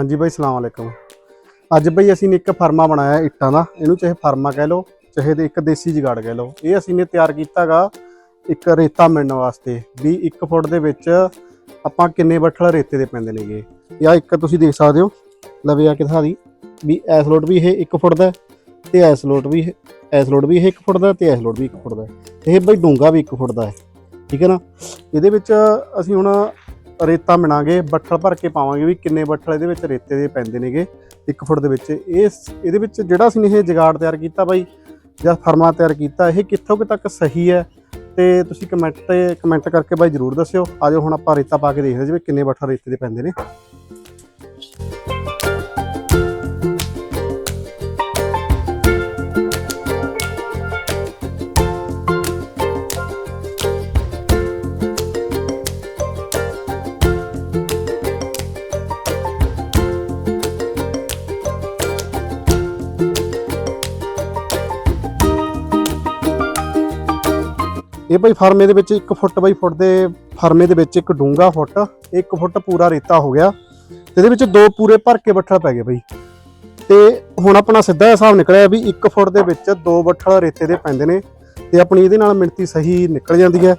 ਹਾਂਜੀ ਬਾਈ, ਸਲਾਮ ਅਲੈਕਮ। ਅੱਜ ਬਈ ਅਸੀਂ ਨੇ ਇੱਕ ਫਰਮਾ ਬਣਾਇਆ ਇੱਟਾਂ ਦਾ। ਇਹਨੂੰ ਚਾਹੇ ਫਰਮਾ ਕਹਿ ਲਓ, ਚਾਹੇ ਦੇ ਇੱਕ ਦੇਸੀ ਜਗਾੜ ਕਹਿ ਲਓ। ਇਹ ਅਸੀਂ ਨੇ ਤਿਆਰ ਕੀਤਾਗਾ ਇੱਕ ਰੇਤਾ ਮਿਲਣ ਵਾਸਤੇ ਵੀ 1 ਫੁੱਟ ਦੇ ਵਿੱਚ ਆਪਾਂ ਕਿੰਨੇ ਬੱਠਲ ਰੇਤੇ ਦੇ ਪੈਂਦੇ ਨੇਗੇ। ਜਾਂ ਇੱਕ ਤੁਸੀਂ ਦੇਖ ਸਕਦੇ ਹੋ, ਲਵੇ ਆ ਕੇ ਦਿਖਾ ਦੀ, ਵੀ ਐਸ ਲੋਟ ਵੀ ਇਹ 1 ਫੁੱਟ ਦਾ ਹੈ ਤੇ ਐਸ ਲੋਟ ਵੀ ਇਹ- ਐਸ ਲੋਟ ਵੀ ਇਹ 1 ਫੁੱਟ ਦਾ ਤੇ ਐਸ ਲੋਟ ਵੀ 1 ਫੁੱਟ ਦਾ ਹੈ। ਇਹ ਬਈ ਡੂੰਗਾ ਵੀ 1 ਫੁੱਟ ਦਾ ਹੈ। ਠੀਕ ਹੈ ਨਾ? ਇਹਦੇ ਵਿੱਚ ਅਸੀਂ ਹੁਣ ਰੇਤਾ ਮਿਣਾਂਗੇ, ਬੱਠਲ ਭਰ ਕੇ ਪਾਵਾਂਗੇ ਵੀ ਕਿੰਨੇ ਬੱਠਲ ਇਹਦੇ ਵਿੱਚ ਰੇਤੇ ਦੇ ਪੈਂਦੇ ਨੇਗੇ 1 ਫੁੱਟ ਦੇ ਵਿੱਚ। ਇਹ ਇਹਦੇ ਵਿੱਚ ਜਿਹੜਾ ਅਸੀਂ ਇਹ ਜਗਾੜ ਤਿਆਰ ਕੀਤਾ ਬਾਈ, ਜਾਂ ਫਰਮਾ ਤਿਆਰ ਕੀਤਾ, ਇਹ ਕਿੱਥੋਂ ਕਿ ਤੱਕ ਸਹੀ ਹੈ? ਤੇ ਤੁਸੀਂ ਕਮੈਂਟ ਤੇ ਕਮੈਂਟ ਕਰਕੇ ਬਾਈ ਜਰੂਰ ਦੱਸਿਓ। ਆਜੋ ਹੁਣ ਆਪਾਂ ਰੇਤਾ ਪਾ ਕੇ ਦੇਖਦੇ ਹਾਂ ਵੀ ਕਿੰਨੇ ਬੱਠਲ ਰੇਤੇ ਦੇ ਪੈਂਦੇ ਨੇ। ਇਹ ਭਾਈ ਫਰਮੇ ਦੇ ਵਿੱਚ 1 ਫੁੱਟ ਬਾਈ ਫੁੱਟ ਦੇ ਫਰਮੇ ਦੇ ਵਿੱਚ ਇੱਕ ਡੂੰਗਾ ਫੁੱਟ 1 ਫੁੱਟ ਪੂਰਾ ਰੇਤਾ ਹੋ ਗਿਆ ਤੇ ਇਹਦੇ ਵਿੱਚ ਦੋ ਪੂਰੇ ਭਰ ਕੇ ਬੱਠਲ ਪੈ ਗਏ ਬਾਈ। ਤੇ ਹੁਣ ਆਪਣਾ ਸਿੱਧਾ ਹਿਸਾਬ ਨਿਕਲਿਆ ਵੀ 1 ਫੁੱਟ ਦੇ ਵਿੱਚ ਦੋ ਬੱਠਲ ਰੇਤੇ ਦੇ ਪੈਂਦੇ ਨੇ ਤੇ ਆਪਣੀ ਇਹਦੇ ਨਾਲ ਮਿਣਤੀ ਸਹੀ ਨਿਕਲ ਜਾਂਦੀ ਹੈ।